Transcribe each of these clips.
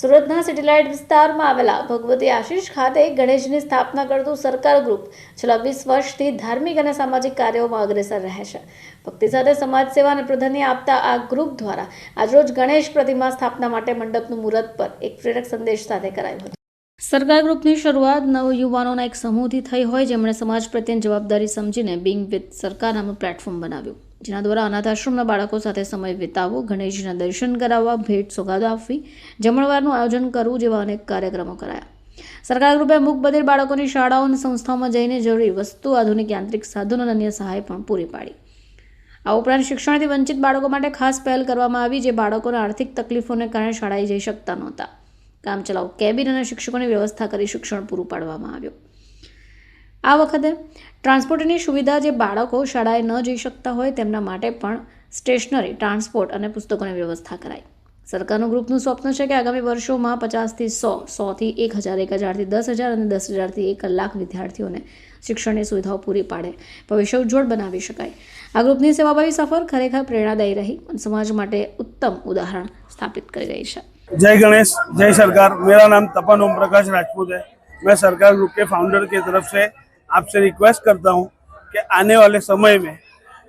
સુરતના સિટીલાઇટ વિસ્તારમાં આવેલા ભગવતી આશીષ ખાતે ગણેશની સ્થાપના કરતું સરકાર ગ્રુપ છેલ્લા વીસ વર્ષથી ધાર્મિક અને સામાજિક કાર્યોમાં અગ્રેસર રહે છે. ભક્તિ સાથે સમાજ સેવા અને પ્રાધાન્ય આપતા આ ગ્રુપ દ્વારા આજરોજ ગણેશ પ્રતિમા સ્થાપના માટે મંડપનું મુહૂર્ત પર એક પ્રેરક સંદેશ સાથે કરાયું હતું. સરકાર ગ્રુપની શરૂઆત નવ યુવાનોના એક સમૂહથી થઈ હોય, જેમણે સમાજ પ્રત્યેની જવાબદારી સમજીને બિંગ વિથ સરકાર નામનું પ્લેટફોર્મ બનાવ્યું. જેના દ્વારા અનાથ આશ્રમના બાળકો સાથે સમય વિતાવવો ગણેશજીના દર્શન કરાવવા, ભેટ સોગાદો આપવી, જમણવારનું આયોજન કરવું જેવા અનેક કાર્યક્રમો કરાયા. સરકાર ગ્રુપે મૂક બધિર બાળકોની શાળાઓ અને સંસ્થાઓમાં જઈને જરૂરી વસ્તુ, આધુનિક યાંત્રિક સાધનો અને અન્ય સહાય પણ પૂરી પાડી. આ ઉપરાંત શિક્ષણથી વંચિત બાળકો માટે ખાસ પહેલ કરવામાં આવી જે બાળકોને આર્થિક તકલીફોને કારણે શાળાએ જઈ શકતા નહોતા. કામચલાઉ કેબિન અને શિક્ષકોની વ્યવસ્થા કરી શિક્ષણ પૂરું પાડવામાં આવ્યું. આ વખતે ટ્રાન્સપોર્ટની સુવિધા જે બાળકો શાળાએ ન જઈ શકતા હોય તેમના માટે પણ સ્ટેશનરી ટ્રાન્સપોર્ટ અને પુસ્તકોની વ્યવસ્થા કરાઈ સરકારનું ગ્રુપનું સ્વપ્ન છે કે આગામી વર્ષોમાં પચાસથી સો સોથી એક હજાર એક હજારથી દસ હજાર અને દસ હજારથી એક લાખ વિદ્યાર્થીઓને શિક્ષણની સુવિધાઓ પૂરી પાડે ભવિષ્ય ઉજ્જવળ બનાવી શકાય આ ગ્રુપની સેવાભાવી સફર ખરેખર પ્રેરણાદાયી રહી અને સમાજ માટે ઉત્તમ ઉદાહરણ સ્થાપિત કરી રહી છે जय गणेश जय सरकार मेरा नाम तपन ओम प्रकाश राजपूत है मैं सरकार ग्रुप के फाउंडर की तरफ से आपसे रिक्वेस्ट करता हूँ कि आने वाले समय में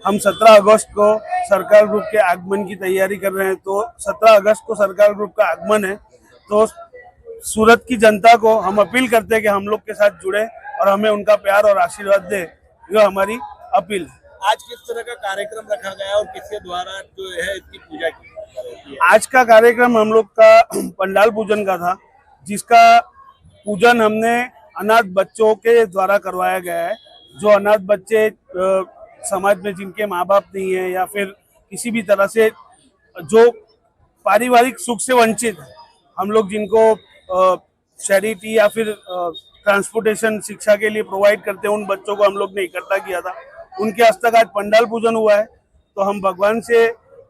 हम 17 अगस्त को सरकार ग्रुप के आगमन की तैयारी कर रहे हैं। तो 17 अगस्त को सरकार ग्रुप का आगमन है। तो सूरत की जनता को हम अपील करते हैं कि हम लोग के साथ जुड़े और हमें उनका प्यार और आशीर्वाद दे। ये हमारी अपील है। आज किस तरह का कार्यक्रम रखा गया और किसके द्वारा जो है इसकी पूजा की आज का कार्यक्रम हम लोग का पंडाल पूजन का था जिसका पूजन हमने अनाथ बच्चों के द्वारा करवाया गया है, जो अनाथ बच्चे समाज में जिनके माँ बाप नहीं है या फिर किसी भी तरह से, जो पारिवारिक सुख से वंचित है, हम लोग जिनको चैरिटी या फिर ट्रांसपोर्टेशन शिक्षा के लिए प्रोवाइड करते हैं, उन बच्चों को हम लोग ने इकट्ठा किया था। उनके आज तक आज पंडाल पूजन हुआ है तो हम भगवान से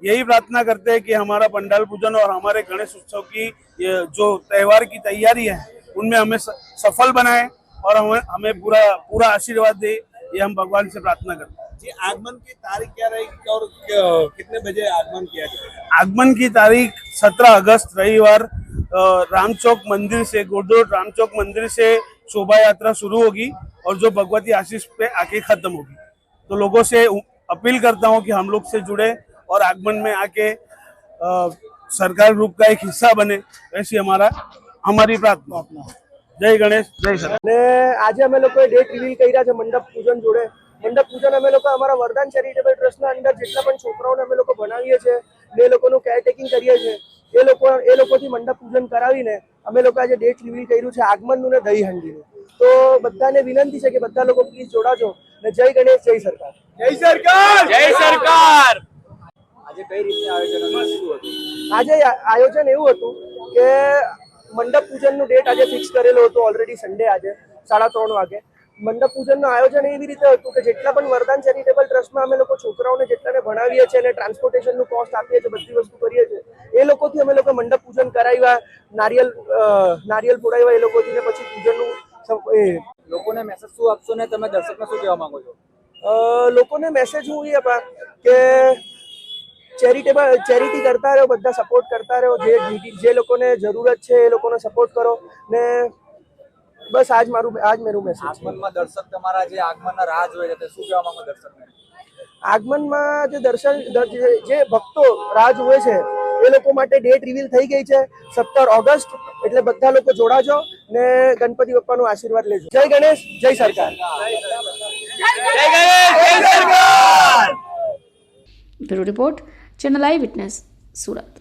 यही प्रार्थना करते हैं कि हमारा पंडाल पूजन और हमारे गणेश उत्सव की जो त्यौहार की तैयारी है उनमें हमें सफल बनाए और हमें हमें पूरा पूरा आशीर्वाद दे ये हम भगवान से प्रार्थना करते हैं। जी आगमन की तारीख क्या रहेगी और कितने बजे आगमन किया जाएगा आगमन की तारीख 17 अगस्त रविवार अ, रामचौक मंदिर से गुरुद्वारा रामचौक मंदिर से शोभा यात्रा शुरू होगी और जो भगवती आशीष पे आके खत्म होगी। तो लोगों से अपील करता हूँ कि हम लोग से जुड़े और आगमन में आके अ, सरकार रूप का एक हिस्सा बने ऐसी हमारा અમારી પ્રાર્થના. જય ગણેશ. જય સર અને આજે અમે લોકો ડેટ રિવીલ કર્યા છે મંડપ પૂજન જોડે. મંડપ પૂજન અમે લોકો અમારા વરદાન ચેરિટેબલ ટ્રસ્ટના અંદર જેટલા પણ છોકરાઓને અમે લોકો બનાવીએ છીએ બે લોકોનું કેરટેકિંગ કરીએ છીએ એ લોકો એ લોકોથી મંડપ પૂજન કરાવીને અમે લોકો આજે ડેટ રિવીલ કર્યું છે આગમનનું ને દહી હાંડીનું. તો બધાને વિનંતી છે કે બધા લોકો પ્લીઝ જોડાજો ને જય ગણેશ જય સરકાર. જય સરકાર! જય સરકાર! આજે કઈ રીતે આયોજન આજે આયોજન એવું હતું કે મંડપ પૂજનનું ડેટ આજે ફિક્સ કરેલો હતો ઓલરેડી સન્ડે આજે સાડા ત્રણ વાગે. મંડપ પૂજનનું આયોજન એવી રીતે હતું કે જેટલા પણ વરદાન ચેરિટેબલ ટ્રસ્ટમાં અમે લોકો છોકરાઓને જેટલાને ભણાવીએ છીએ અને ટ્રાન્સપોર્ટેશનનું કોસ્ટ આપીએ છીએ બધી વસ્તુ કરીએ છીએ એ લોકોથી અમે લોકો મંડપ પૂજન કરાવ્યા નારિયેલ નારિયેલ ફોડાવ્યા એ લોકોથી ને પછી પૂજનનું એ લોકોને મેસેજ શું આપશો ને? તમે દર્શકને શું કહેવા માંગો છો? અ, લોકોને મેસેજ હું એ આપા કે ચેરિટેબલ ચેરિટી કરતા રહો બધા સપોર્ટ કરતા રહો જે જે લોકોને જરૂરત છે એ લોકોને સપોર્ટ કરો ને બસ આજ મારું આજ મેરું મેસેજ આગમનમાં દર્શક તમારા જે આગમનના રાહ જોઈ છે શું કહેવા માંગો દર્શકને? આગમનમાં જે દર્શન જે- જે ભક્તો રાહ જોવે છે એ લોકો માટે ડેટ રિવીલ થઈ ગઈ છે સત્તર ઓગસ્ટ એટલે બધા લોકો જોડાજો ને ગણપતિ બાપ્પાનો આશીર્વાદ લેજો. જય ગણેશ જય સરકાર! Bureau report. Channel eye witness Surat